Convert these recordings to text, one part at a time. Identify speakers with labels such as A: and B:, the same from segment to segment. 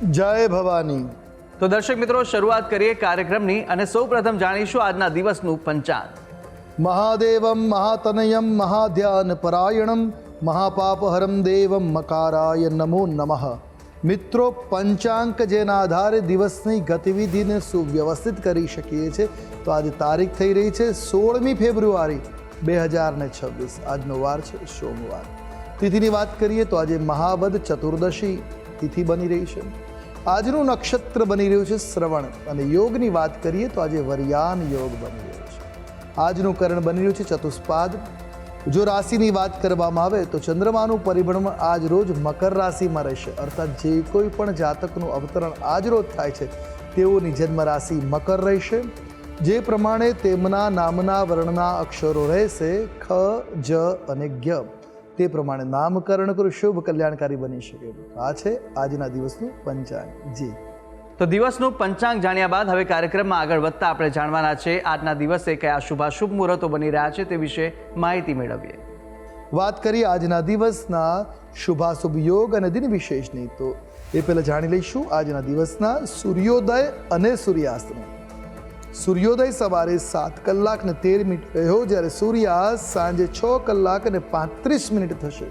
A: જય ભવાની.
B: તો દર્શક મિત્રો શરૂઆત કરીએ કાર્યક્રમની અને સૌ પ્રથમ જાણીશું આજના દિવસનું પંચાંગ.
A: મહાદેવમ મહાતનયમ મહાધ્યાન પરાયણમ મહાપાપહરમ દેવમ મકારાય નમો નમઃ. મિત્રો પંચાંક જેના આધારે દિવસની ગતિવિધિને સુવ્યવસ્થિત કરી શકીએ છીએ. તો આજે તારીખ થઈ રહી છે સોળમી ફેબ્રુઆરી બે હજાર ને છવ્વીસ. આજનો વાર છે સોમવાર. તિથિની વાત કરીએ તો આજે મહાવદ ચતુર્દશી. તિથિ બની રહી છે. આજનું નક્ષત્ર બની રહ્યું છે શ્રવણ. અને યોગની વાત કરીએ તો આજે વરિયાન યોગ બની રહ્યો છે. આજનું કરણ બની રહ્યું છે ચતુષ્પાદ. જો રાશિની વાત કરવામાં આવે તો ચંદ્રમાનું પરિભ્રમણ આજ રોજ મકર રાશિમાં રહેશે. અર્થાત જે કોઈ પણ જાતકનું અવતરણ આજ રોજ થાય છે, તેઓની જન્મ રાશિ મકર રહેશે. જે પ્રમાણે તેમના નામના વર્ણના અક્ષરો રહેશે ખ, જ અને જ્ઞ તે પ્રમાણે નામકરણ કરો શુભ કલ્યાણકારી બની શકે આ છે આજના દિવસનું પંચાંગ. જી.
B: તો દિવસનું પંચાંગ જાણ્યા બાદ હવે કાર્યક્રમમાં આગળ વધતા આપણે જાણવાના છે આજના દિવસે કયા શુભાશુભ મુહૂર્તો બની રહ્યા છે તે વિશે માહિતી મેળવીએ.
A: વાત કરીએ આજના દિવસના શુભાશુભ યોગ અને દિન વિશેષની. તો એ પહેલાં જાણી લઈશું આજના દિવસના સૂર્યોદય અને સૂર્યાસ્તનો. સૂર્યોદય સવારે સાત કલાક ને તેર મિનિટ રહ્યો જ્યારે સૂર્યાસ્ત સાંજે છ કલાક અને પાંત્રીસ મિનિટ થશે.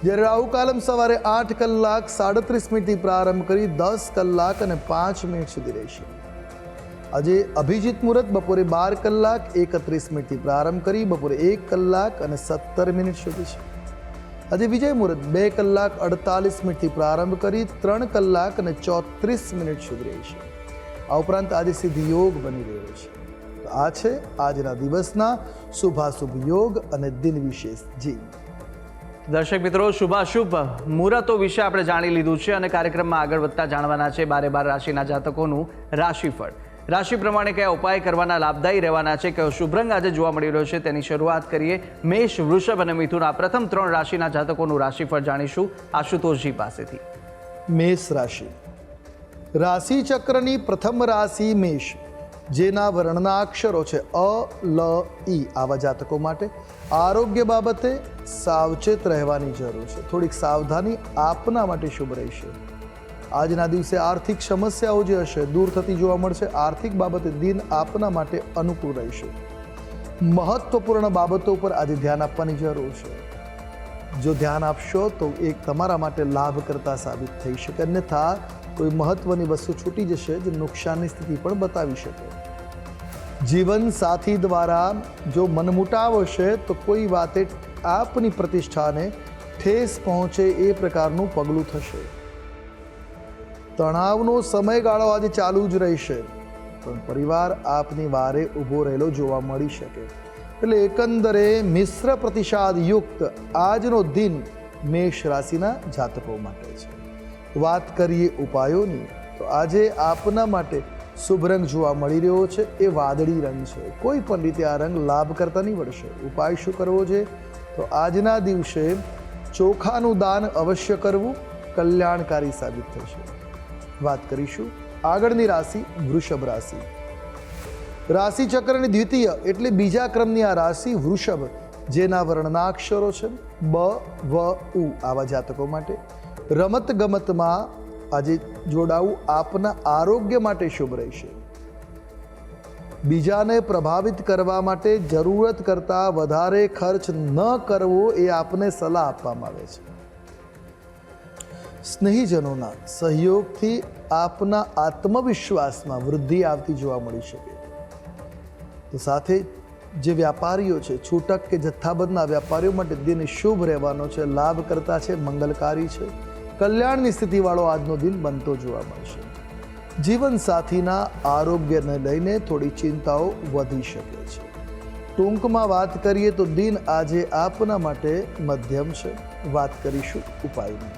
A: જ્યારે રાહુકાલમ સવારે આઠ કલાક સાડત્રીસ મિનિટથી પ્રારંભ કરી દસ કલાક અને પાંચ મિનિટ સુધી રહેશે. આજે અભિજીત મુહૂર્ત બપોરે બાર કલાક એકત્રીસ મિનિટથી પ્રારંભ કરી બપોરે એક કલાક અને સત્તર મિનિટ સુધી છે. આજે વિજય મુહૂર્ત બે કલાક અડતાલીસ મિનિટથી પ્રારંભ કરી ત્રણ કલાક અને ચોત્રીસ મિનિટ સુધી રહેશે. આ ઉપરાંત આજે સિદ્ધ યોગ બની રહ્યો છે. તો આ છે આજના દિવસના શુભાશુભ યોગ અને દિન વિશેષ જી.
B: દર્શક મિત્રો શુભાશુભ મુહૂર્તો વિશે આપણે જાણી લીધું છે અને કાર્યક્રમમાં આગળ વધતા જાણવાના છે બારે બાર રાશિના જાતકોનું રાશિફળ. રાશિ પ્રમાણે કયા ઉપાય કરવાના લાભદાયી રહેવાના છે કયો શુભ રંગ આજે જોવા મળી રહ્યો છે તેની શરૂઆત કરીએ મેષ વૃષભ અને મિથુન. આ પ્રથમ ત્રણ રાશિના જાતકોનું રાશિફળ જાણીશું આશુતોષજી પાસેથી.
A: મેષ રાશિ. રાશિ ચક્રની પ્રથમ રાશિ મેષ, જેના વર્ણના અક્ષરો છે અ, લ ઈ આવા જાતકો માટે આરોગ્ય બાબતે સાવચેત રહેવાની જરૂર છે. થોડીક સાવધાની આપના માટે શુભ રહેશે. આજના દિવસે આર્થિક સમસ્યાઓ જે હશે, દૂર થતી જોવા મળશે, આર્થિક બાબતે દિન આપના માટે અનુકૂળ રહેશે. મહત્વપૂર્ણ બાબતો ઉપર આજે ધ્યાન આપવાની જરૂર છે. જો ધ્યાન આપશો તો એ તમારા માટે લાભકર્તા સાબિત થઈ શકે. અન્યથા કોઈ મહત્વની વસ્તુ છૂટી જશે જે નુકસાનની સ્થિતિ પણ બતાવી શકે. જીવન સાથી દ્વારા જો મનમુટાવ હશે, તો કોઈ વાતે આપની પ્રતિષ્ઠાને ઠેસ પહોંચે એ પ્રકારનું પગલું થશે. તણાવનો સમયગાળો આજે ચાલુ જ રહેશે, પણ પરિવાર આપની વારે ઊભો રહેલો જોવા મળી શકે. એટલે એકંદરે મિશ્ર પ્રતિસાદ યુક્ત આજનો દિન મેષ રાશિના જાતકો માટે છે. વાત કરીએ ઉપાયોની, તો આજે આપના માટે શુભ રંગ જોવા મળી રહ્યો છે, એ વાદળી રંગ છે. કોઈ પણ રીતે આ રંગ લાભ કરતા નીવડશે ઉપાય શું કરવો છે? તો આજના દિવસે ચોખાનું દાન અવશ્ય કરવું કલ્યાણકારી સાબિત થશે. વાત કરીશું આગળની રાશિ વૃષભ રાશિ. રાશિ ચક્રની દ્વિતીય એટલે બીજા ક્રમની આ રાશિ વૃષભ, જેના વર્ણના અક્ષરો છે બ, વ, ઉ, આવા જાતકો માટે. રમત ગમતમાં આજે જોડાવું આપના આરોગ્ય માટે શુભ રહેશે. બીજાને પ્રભાવિત કરવા માટે જરૂરત કરતાં વધારે ખર્ચ ન કરવો એ આપને સલાહ આપવામાં આવે છે. સ્નેહીજનોના સહયોગથી આપના આત્મવિશ્વાસમાં વૃદ્ધિ આવતી જોવા મળી શકે. તો સાથે જે વ્યાપારીઓ છે, છૂટક કે જથ્થાબંધના વ્યાપારીઓ માટે દિન શુભ રહેવાનો છે લાભ કરતા છે, મંગલકારી છે. કલ્યાણની સ્થિતિવાળો આજનો દિન બનતો જોવા મળશે. જીવનસાથીના આરોગ્યને લઈને થોડી ચિંતાઓ વધી શકે છે. ટૂંકમાં વાત કરીએ તો દિન આજે આપના માટે મધ્યમ છે. વાત કરીશું ઉપાયની.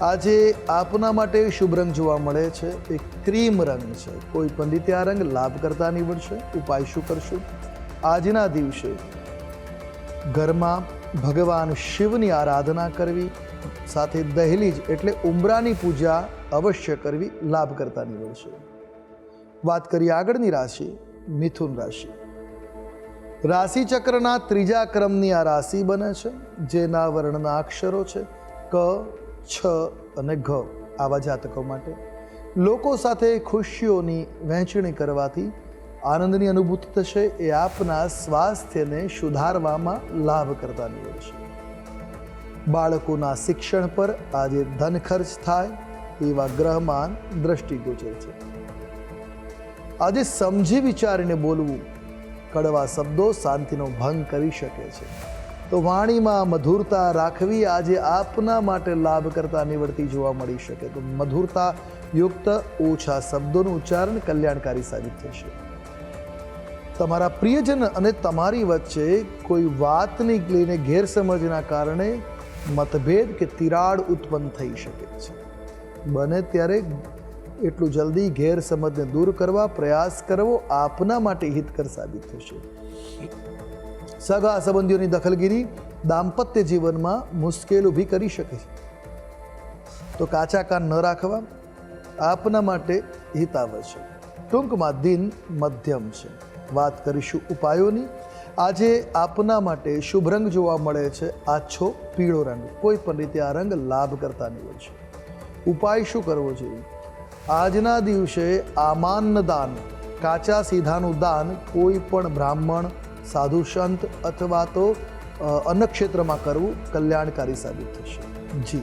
A: આજે આપના માટે શુભ રંગ જોવા મળે છે. એ ક્રીમ રંગ છે. કોઈ પંડિતે આ રંગ લાભ કરતા નીવડશે. ઉપાય શું કરશું? આજના દિવસે ઘરમાં ભગવાન શિવની આરાધના કરવી સાથે દહેલીજ એટલે ઉમરાની પૂજા અવશ્ય કરવી લાભ કરતા નીવડશે વાત કરીએ આગળની રાશિ, મિથુન રાશિ. રાશિ ચક્રના ત્રીજા ક્રમની આ રાશિ બને છે, જેના વર્ણના અક્ષરો છે, ક, છ અને ઘ, આવા જાતકો માટે. લોકો સાથે ખુશીઓની વહેંચણી કરવાથી આનંદની અનુભૂતિ થશે, એ આપના સ્વાસ્થ્યને સુધારવામાં લાભ કરતા નીવડશે બાળકોના શિક્ષણ પર આજે ધન ખર્ચ થાય એવા ગ્રહમાન દ્રષ્ટિગોચર છે. આજે સમજી વિચારીને બોલવું કડવા શબ્દો શાંતિનો ભંગ કરી શકે છે. તો વાણીમાં મધુરતા રાખવી આજે આપના માટે લાભ કરતા નિવડતી જોવા મળી શકે. તો મધુરતા યુક્ત ઓછા શબ્દોનું ઉચ્ચારણ કલ્યાણકારી સાબિત થશે. તમારા પ્રિયજન અને તમારી વચ્ચે કોઈ વાતની લઈને ગેરસમજના કારણે મતભેદ કે તિરાડ ઉત્પન્ન થઈ શકે છે. બને ત્યારે એટલું જલ્દી ગેરસમજને દૂર કરવા પ્રયાસ કરવો આપના માટે હિતકર સાબિત થશે. સગા સંબંધીઓની દખલગીરી દાંપત્ય જીવનમાં મુશ્કેલ ઊભી કરી શકે છે. તો કાચા કાન ન રાખવા આપના માટે હિતાવ છે. ટૂંકમાં દિન મધ્યમ છે. વાત કરીશું ઉપાયોની. આજે આપના માટે શુભ રંગ જોવા મળે છે. આછો પીળો રંગ. કોઈ પણ રીતે આ રંગ લાભ કરતા નીવડશે ઉપાય શું કરવો જોઈએ? આજના દિવસે આમાન દાન કાચા સીધાનું દાન કોઈ પણ બ્રાહ્મણ, સાધુ સંત અથવા તો અન્નક્ષેત્રમાં કરવું કલ્યાણકારી સાબિત થશે. જી.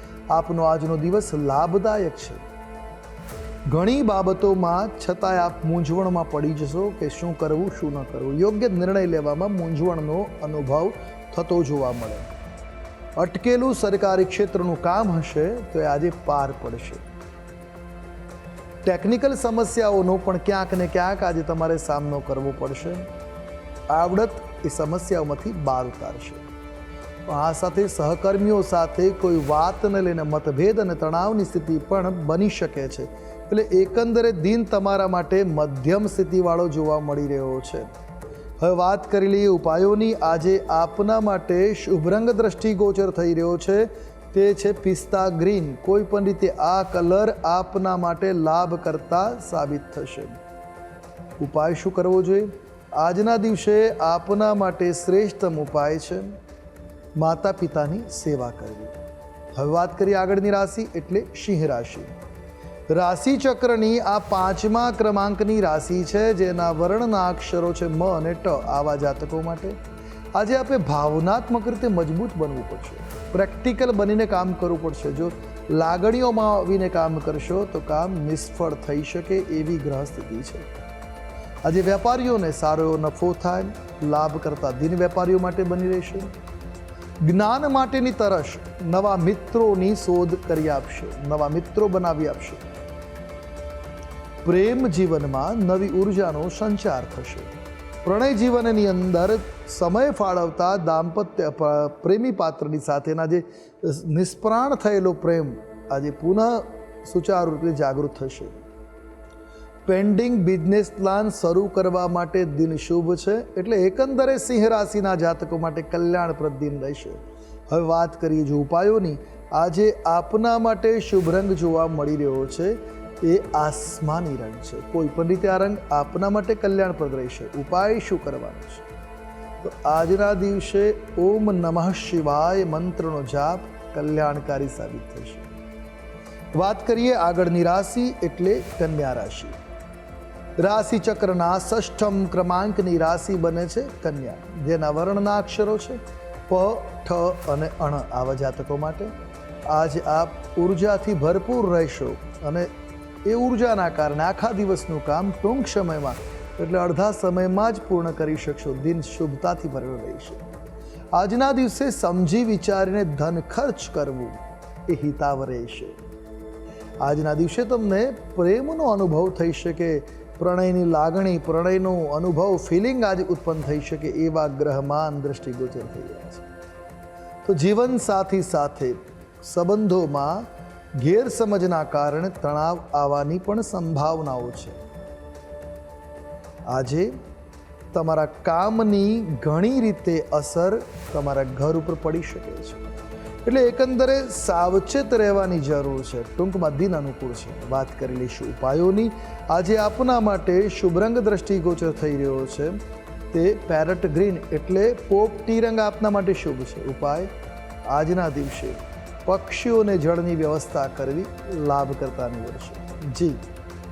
A: આપનો આજનો દિવસ લાભદાયક છે. ઘણી બાબતોમાં છતાંય આપ મૂંઝવણમાં પડી જશો કે શું કરવું, શું ન કરવું. યોગ્ય નિર્ણય લેવામાં મૂંઝવણનો અનુભવ થતો જોવા મળે. અટકેલું સરકારી ક્ષેત્રનું કામ હશે તો એ આજે પાર પડશે. ટેકનિકલ સમસ્યાઓનો પણ ક્યાંક ને ક્યાંક આજે તમારે સામનો કરવો પડશે. આવડત એ સમસ્યાઓમાંથી બહાર ઉતારશે. આ સાથે સહકર્મીઓ સાથે કોઈ વાતને લઈને મતભેદ અને તણાવની સ્થિતિ પણ બની શકે છે. એટલે એકંદરે દિન તમારા માટે મધ્યમ સ્થિતિવાળો જોવા મળી રહ્યો છે. હવે વાત કરી લઈએ ઉપાયોની. આજે આપના માટે શુભ રંગ દ્રષ્ટિગોચર થઈ રહ્યો છે. તે છે પિસ્તા ગ્રીન. કોઈ પણ રીતે આ કલર આપના માટે લાભ કરતા સાબિત થશે. ઉપાય શું કરવો જોઈએ? આજના દિવસે આપના માટે શ્રેષ્ઠતમ ઉપાય છે. માતા પિતાની સેવા કરવી. હવે વાત કરીએ આગળની રાશિ એટલે સિંહ રાશિ. રાશિ ચક્રની આ પાંચમા ક્રમાંકની રાશિ છે, જેના વર્ણના અક્ષરો છે મ અને ટ આવા જાતકો માટે. આજે આપણે ભાવનાત્મક રીતે મજબૂત બનવું પડશે. પ્રેક્ટિકલ બનીને કામ કરવું પડશે. જો લાગણીઓમાં આવીને કામ કરશો, તો કામ નિષ્ફળ થઈ શકે એવી ગ્રહ સ્થિતિ છે. આજે વેપારીઓને સારો એવો નફો થાય, લાભ કરતા દિન વેપારીઓ માટે બની રહેશે. જ્ઞાન માટેની તરસ નવા મિત્રોની શોધ કરી આપશે, નવા મિત્રો બનાવી આપશે. પ્રેમ જીવનમાં નવી ઉર્જાનો સંચાર થશે. પ્રણય જીવનની અંદર સમય ફાળવતા દાંપત્ય પ્રેમી પાત્રની સાથેના જે નિષ્પ્રાણ થયેલો પ્રેમ આજે પુનઃ સુચારુ રીતે જાગૃત થશે. પેન્ડિંગ બિઝનેસ પ્લાન શરૂ કરવા માટે દિન શુભ છે. એટલે એકંદરે સિંહ રાશિના જાતકો માટે કલ્યાણપ્રદ દિન રહેશે. હવે વાત કરીએ જો ઉપાયોની, આજે આપના માટે શુભ રંગ જોવા મળી રહ્યો છે. એ આસમાની રંગ છે. કોઈ પણ રીતે આ રંગ આપના માટે કલ્યાણપ્રદ રહેશે. ઉપાય શું કરવાનો છે? તો આજના દિવસે ઓમ નમઃ શિવાય મંત્રનો જાપ કલ્યાણકારી સાબિત થશે. વાત કરીએ આગળની રાશિ એટલે કન્યા રાશિ. રાશિ ચક્રના ષષ્ઠમ ક્રમાંકની રાશિ બને છે કન્યા. જેના વર્ણના અક્ષરો છે પ, ઠ અને અણ આવા જાતકો માટે. આજ આપ ઉર્જાથી ભરપૂર રહેશો અને એ ઉર્જાના કારણે આખા દિવસનું કામ ટૂંક સમયમાં, એટલે અડધા સમયમાં જ પૂર્ણ કરી શકશો. દિન શુભતાથી ભરેલો રહેશે આજના દિવસે સમજી વિચારીને ધન ખર્ચ કરવું એ હિતાવ રહેશે. આજના દિવસે તમને પ્રેમનો અનુભવ થઈ શકે પ્રણયની લાગણી, પ્રણયનો અનુભવ ફિલિંગ આજે ઉત્પન્ન થઈ શકે એવા ગ્રહમાન દ્રષ્ટિગોચર થઈ રહ્યા છે. તો જીવન સાથી સાથે સંબંધોમાં ગેરસમજના કારણે તણાવ આવવાની પણ સંભાવનાઓ છે. આજે તમારા કામની ઘણી રીતે અસર તમારા ઘર ઉપર પડી શકે છે. એટલે એકંદરે સાવચેત રહેવાની જરૂર છે. ટૂંકમાં દિન અનુકૂળ છે. વાત કરી લઈશું ઉપાયોની. આજે આપના માટે શુભરંગ દ્રષ્ટિગોચર થઈ રહ્યો છે. તે પેરટ ગ્રીન એટલે પોપટી રંગ આપના માટે શુભ છે. ઉપાય, આજના દિવસે પક્ષીઓને જળની વ્યવસ્થા કરવી લાભકર્તા નીવડશે જી.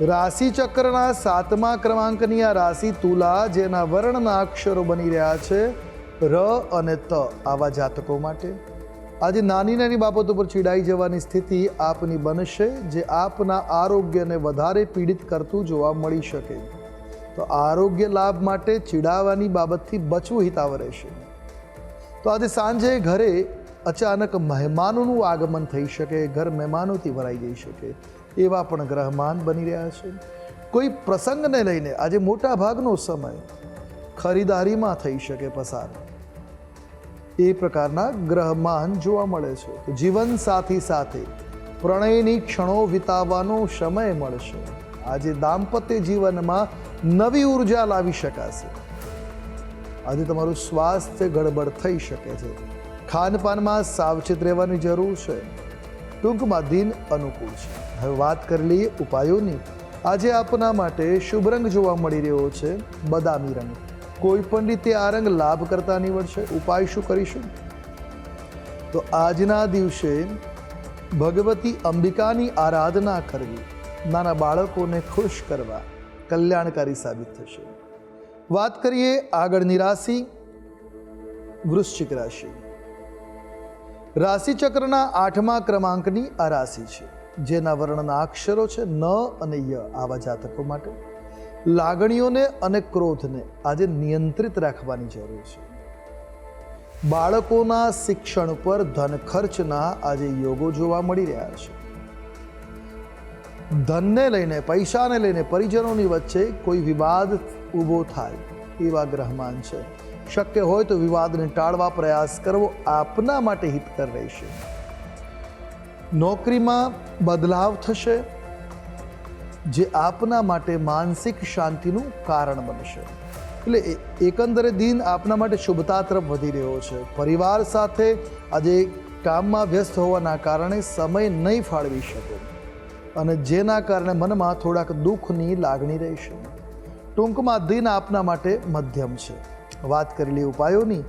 A: રાશિ ચક્રના સાતમા ક્રમાંકની આ રાશિ તુલા, જેના વર્ણના અક્ષરો બની રહ્યા છે ર અને ત, આવા જાતકો માટે. આજે નાની નાની બાબતો પર ચીડાઈ જવાની સ્થિતિ આપની બનશે, જે આપના આરોગ્યને વધારે પીડિત કરતું જોવા મળી શકે. તો આરોગ્ય લાભ માટે ચીડાવાની બાબતથી બચવું હિતાવ રહેશે. તો આજે સાંજે ઘરે અચાનક મહેમાનોનું આગમન થઈ શકે, ઘર મહેમાનોથી ભરાઈ જઈ શકે. એવા પણ ગ્રહમાન બની રહ્યા છે. કોઈ પ્રસંગને લઈને આજે મોટા ભાગનો સમય ખરીદારીમાં થઈ શકે પસાર. એ પ્રકારના ગ્રહમાન જોવા મળે છે. તો જીવન સાથી સાથે પ્રણયની ક્ષણો વિતાવવાનો સમય મળશે. આજે દાંપત્ય જીવનમાં નવી ઊર્જા લાવી શકાશે. આજે તમારું સ્વાસ્થ્ય ગડબડ થઈ શકે છે. ખાનપાનમાં સાવચેત રહેવાની જરૂર છે. ટૂંકમાં દિન અનુકૂળ છે. હવે વાત કરી લઈએ ઉપાયોની. આજે આપના માટે શુભ રંગ જોવા મળી રહ્યો છે, બદામી રંગ. કોઈ પણ રીતે આ રંગ લાભ કરતા નીવડશે ઉપાય શું કરીશું? તો આજના દિવસે ભગવતી અંબિકાની આરાધના કરવી. નાના બાળકોને ખુશ કરવા કલ્યાણકારી સાબિત થશે. વાત કરીએ આગળની રાશિ, વૃશ્ચિક રાશિ. રાશિચક્રના આઠમા ક્રમાંકની આ રાશિ છે. જેના વર્ણના અક્ષરો છે ન અને ય આવા જાતકો માટે. લાગણીઓને અને ક્રોધને આજે નિયંત્રિત રાખવાની જરૂર છે. બાળકોના શિક્ષણ પર ધન ખર્ચના આજે યોગો જોવા મળી રહ્યા છે. ધનને લઈને, પૈસાને લઈને પરિજનોની વચ્ચે કોઈ વિવાદ ઊભો થાય એવા ગ્રહમાન છે. શક્ય હોય તો વિવાદને ટાળવા પ્રયાસ કરવો આપના માટે હિતકર રહેશે. નોકરીમાં બદલાવ થશે, જે આપના માટે માનસિક શાંતિનું કારણ બનશે. એટલે એકંદરે દિન આપના માટે શુભતા તરફ વધી રહ્યો છે. પરિવાર સાથે આજે કામમાં વ્યસ્ત હોવાના કારણે સમય નહીં ફાળવી શકો. અને જેના કારણે મનમાં થોડાક દુઃખની લાગણી રહેશે ટૂંકમાં દિન આપના માટે મધ્યમ છે. વાત કરેલી ઉપાયોની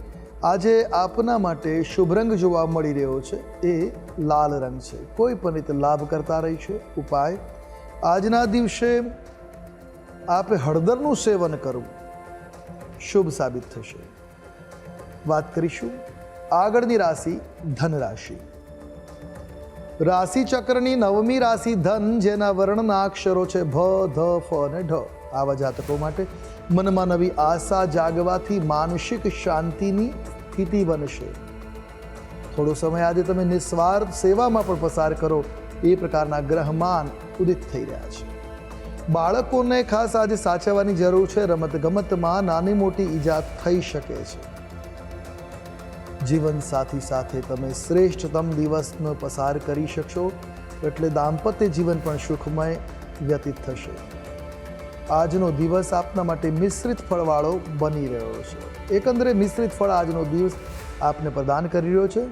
A: આજે આપના માટે શુભ રંગ જોવા મળી રહ્યો છે. એ લાલ રંગ છે. કોઈ પણ રીતે લાભ કરતા રહી છે. ઉપાય, આજના દિવસે આપે હળદરનું સેવન કરવું શુભ સાબિત થશે. વાત કરીશું આગળની રાશિ ધન રાશિ રાશિ ચક્રની નવમી રાશિ ધન, જેના વર્ણના અક્ષરો છે ભ, ધ, ફ અને ઢ. આવા જાતકો માટે મનમાં નવી આશા જાગવાથી માનસિક શાંતિની સ્થિતિ બનશે. થોડો સમય આજે તમે નિસ્વાર્થ સેવામાં પણ પસાર કરો, એ પ્રકારના ગ્રહમાન ઉદિત થઈ રહ્યા છે. બાળકોને ખાસ આજે સાચવવાની જરૂર છે રમત ગમતમાં નાની મોટી ઈજા થઈ શકે છે. જીવન સાથી સાથે તમે શ્રેષ્ઠતમ દિવસનો પસાર કરી શકશો, એટલે દાંપત્ય જીવન પણ સુખમય વ્યતીત થશે. આજનો દિવસ આપના માટે મિશ્રિત ફળવાળો બની રહ્યો છે. એકંદરે મિશ્રિત ફળ આજનો દિવસ આપને પ્રદાન કરી રહ્યો છે.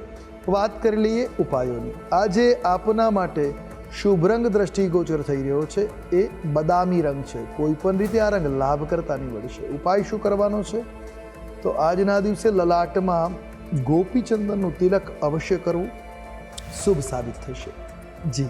A: વાત કરી લઈએ ઉપાયોની. આજે આપના માટે શુભ રંગ દ્રષ્ટિગોચર થઈ રહ્યો છે. એ બદામી રંગ છે. કોઈ પણ રીતે આ રંગ લાભ કરતા નીવડશે ઉપાય શું કરવાનો છે? તો આજના દિવસે લલાટમાં ગોપીચંદનનું તિલક અવશ્ય કરવું શુભ સાબિત થશે. જી.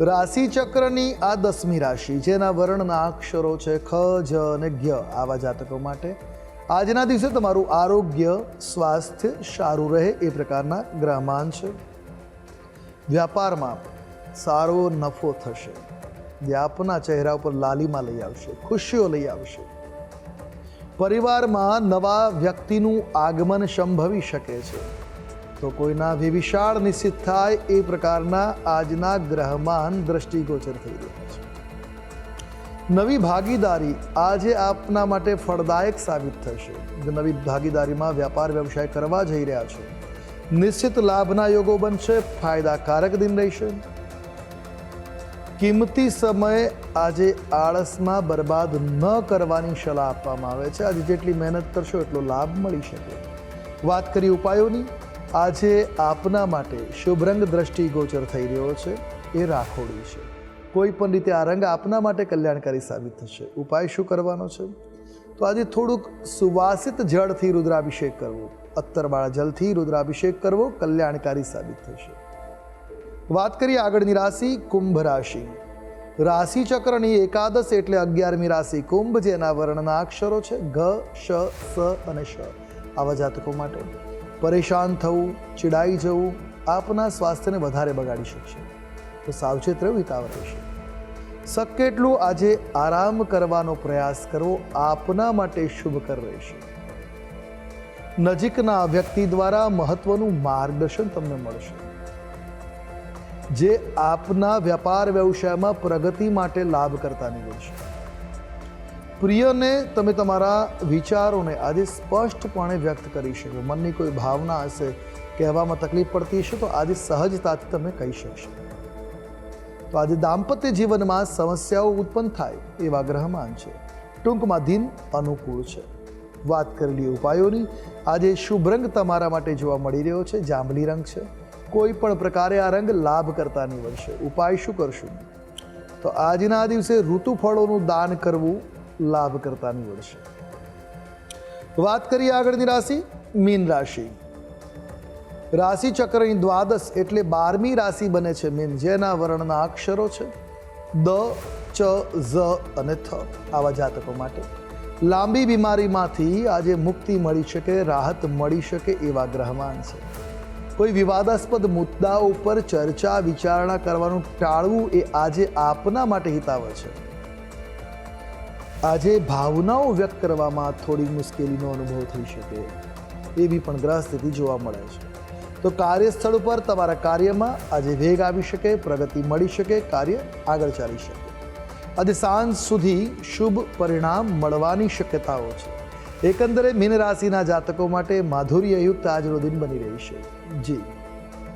A: રાશિ ચક્રની આ દસમી રાશિ, જેના વર્ણના અક્ષરો છે ખ, જ અને જ્ઞ આવા જાતકો માટે. આજના દિવસે તમારું આરોગ્ય, સ્વાસ્થ્ય સારું રહે એ પ્રકારના ગ્રહમાન છે. વ્યાપારમાં સારો નફો થશે. જે આપના ચહેરા ઉપર લાલીમાં લઈ આવશે, ખુશીઓ લઈ આવશે. પરિવારમાં નવા વ્યક્તિનું આગમન સંભવી શકે છે. તો કોઈના વિવિશાળ નિશ્ચિત થાય એ પ્રકારના આજના ગ્રહમાન દ્રષ્ટિગોચર થઈ રહ્યા છે. નવી ભાગીદારી આજે આપના માટે ફળદાયક સાબિત થશે. નવી ભાગીદારીમાં વ્યાપાર વ્યવસાય કરવા જઈ રહ્યા છો. નિશ્ચિત લાભના યોગો બનશે, ફાયદાકારક દિન રહેશે. કિંમતી સમય આજે આળસમાં બરબાદ ન કરવાની સલાહ આપવામાં આવે છે. આજે જેટલી મહેનત કરશો એટલો લાભ મળી શકે. વાત કરી ઉપાયોની. આજે આપના માટે શુભ રંગ દ્રષ્ટિગોચર થઈ રહ્યો છે, એ રાખોડી છે. કોઈ પણ રીતે આ રંગ આપના માટે કલ્યાણકારી સાબિત થશે. ઉપાય શું કરવાનો છે? તો આજે થોડુંક સુવાસિત જળથી રુદ્રાભિષેક કરવો. અત્તરવાળા જલથી રુદ્રાભિષેક કરવો કલ્યાણકારી સાબિત થશે. વાત કરીએ આગળની રાશિ, કુંભ રાશિ. રાશિ ચક્રની એકાદશ એટલે અગિયારમી રાશિ કુંભ, જેના વર્ણના અક્ષરો છે, ઘ, શ, સ અને શ. આવા જાતકો માટે. પરેશાન થવું, ચીડાઈ જવું આપના સ્વાસ્થ્યને વધારે બગાડી શકશે. તો સાવચેત રહેવું હિતાવ રહેશે. શક્ય એટલું આજે આરામ કરવાનો પ્રયાસ કરવો આપના માટે શુભકર રહેશે. નજીકના વ્યક્તિ દ્વારા મહત્વનું માર્ગદર્શન તમને મળશે. જે આપના વ્યાપાર વ્યવસાયમાં પ્રગતિ માટે લાભ કરતા નીવડશે પ્રિયને તમે તમારા વિચારોને આજે સ્પષ્ટપણે વ્યક્ત કરી શકો. મનની કોઈ ભાવના હશે, કહેવામાં તકલીફ પડતી હશે, તો આજે સહજતાથી તમે કહી શકશો. તો આજે દાંપત્ય જીવનમાં સમસ્યાઓ ઉત્પન્ન થાય એવા ગ્રહમાન છે. ટૂંકમાં દિન અનુકૂળ છે. વાત કરેલી ઉપાયોની, આજે શુભ રંગ તમારા માટે જોવા મળી રહ્યો છે. જાંબલી રંગ છે. કોઈ પણ પ્રકારે આ રંગ લાભ કરતા નીવડશે. ઉપાય શું કરશું? તો આજના દિવસે ઋતુ ફળોનું દાન કરવું લાભ કરતા નીવડશે વાત કરીએ આગળની રાશિ, મીન રાશિ. રાશિ ચક્રની દ્વાદશ એટલે બારમી રાશિ બને છે મીન, જેના વર્ણના અક્ષરો છે દ, ચ, ઝ અને થ આવા જાતકો માટે. લાંબી બીમારીમાંથી આજે મુક્તિ મળી શકે, રાહત મળી શકે એવા ગ્રહમાન છે. કોઈ વિવાદાસ્પદ મુદ્દાઓ ઉપર ચર્ચા વિચારણા કરવાનું ટાળવું એ આજે આપના માટે હિતાવહ છે. આજે ભાવનાઓ વ્યક્ત કરવામાં થોડી મુશ્કેલીનો અનુભવ થઈ શકે, એવી પણ ગ્રહ સ્થિતિ જોવા મળે છે. તો કાર્યસ્થળ ઉપર તમારા કાર્યમાં આજે વેગ આવી શકે, પ્રગતિ મળી શકે, કાર્ય આગળ ચાલી શકે. આજે સાંજ સુધી શુભ પરિણામ મળવાની શક્યતાઓ છે. એકંદરે મીન રાશિના જાતકો માટે માધુર્યયુક્ત આજનો દિન બની રહી છે. જી.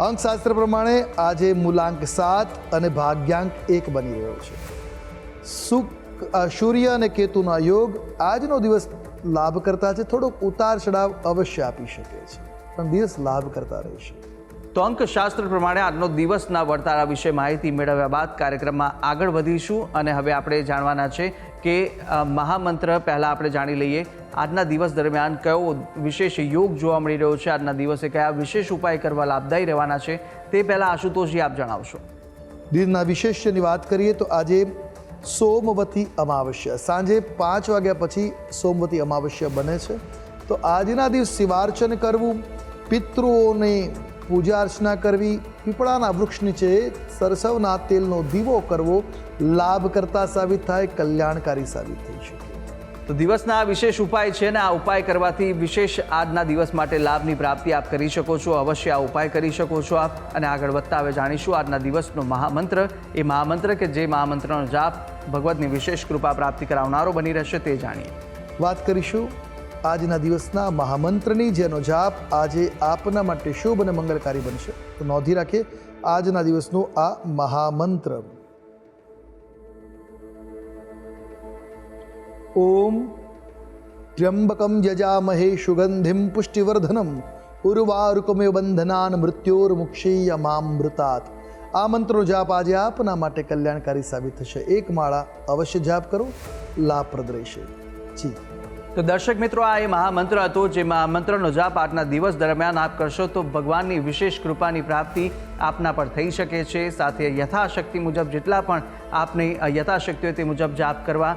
A: અંકશાસ્ત્ર પ્રમાણે આજે મૂલાંક સાત અને ભાગ્યાંક એક બની રહ્યો છે. સુખ સૂર્ય અને કેતુના યોગ આજનો દિવસ લાભ કરતા છે. થોડોક ઉતાર ચઢાવ અવશ્ય આપી શકે છે. પણ દિવસ લાભ કરતા રહેશે.
B: તો અંકશાસ્ત્ર પ્રમાણે આજનો દિવસના વર્તારા વિશે માહિતી મેળવ્યા બાદ કાર્યક્રમમાં આગળ વધીશું. અને હવે આપણે જાણવાના છે કે મહામંત્ર પહેલાં આપણે જાણી લઈએ. આજના દિવસ દરમિયાન કયો વિશેષ યોગ જોવા મળી રહ્યો છે? આજના દિવસે કયા વિશેષ ઉપાય કરવા લાભદાયી રહેવાના છે? તે પહેલાં આશુતોષજી આપ જણાવશો.
A: દિનના વિશેષ્યની વાત કરીએ તો આજે સોમવતી અમાવસ્યા. સાંજે પાંચ વાગ્યા પછી સોમવતી અમાવસ્યા બને છે. તો આજના દિવસ શિવાર્ચન કરવું, પિતૃઓને પૂજા અર્ચના કરવી, પીપળાના વૃક્ષ નીચે સરસવના તેલનો દીવો કરવો લાભ કરતા સાબિત થાય, કલ્યાણકારી સાબિત થઈ શકે
B: તો દિવસના વિશેષ ઉપાય છે ને આ ઉપાય કરવાથી વિશેષ આજના દિવસ માટે લાભની પ્રાપ્તિ આપ કરી શકો છો. અવશ્ય આ ઉપાય કરી શકો છો આપ અને આગળ વધતા હવે જાણીશું આજના દિવસનો મહામંત્ર. એ મહામંત્ર કે જે મહામંત્રનો જાપ ભગવતની વિશેષ કૃપા પ્રાપ્તિ કરાવનારો બની રહેશે તે જાણીએ.
A: વાત કરીશું આજના દિવસના મહામંત્રની જેનો જાપ આજે આપના માટે શુભ અને મંગળકારી બનશે. તો નોંધી રાખીએ આજના દિવસનું આ મહામંત્ર. ઓમ ત્ર્યંબકમ યજામહે સુગંધિમ પુષ્ટિવર્ધનમ ઉર્વારુકમે બંધનાન મૃત્યોર્મુક્ષીય મામૃતાત આ મંત્રનો જાપ આજે આપના માટે કલ્યાણકારી સાબિત થશે એક માળા અવશ્ય જાપ કરો લાભપ્રદ રહેશે જી
B: તો દર્શક મિત્રો આ એ મહામંત્ર હતો જે મહામંત્રનો જાપ આજના દિવસ દરમિયાન આપ કરશો તો ભગવાનની વિશેષ કૃપાની પ્રાપ્તિ આપના પર થઈ શકે છે. સાથે યથાશક્તિ મુજબ જેટલા પણ આપની યથાશક્તિ હોય તે મુજબ જાપ કરવા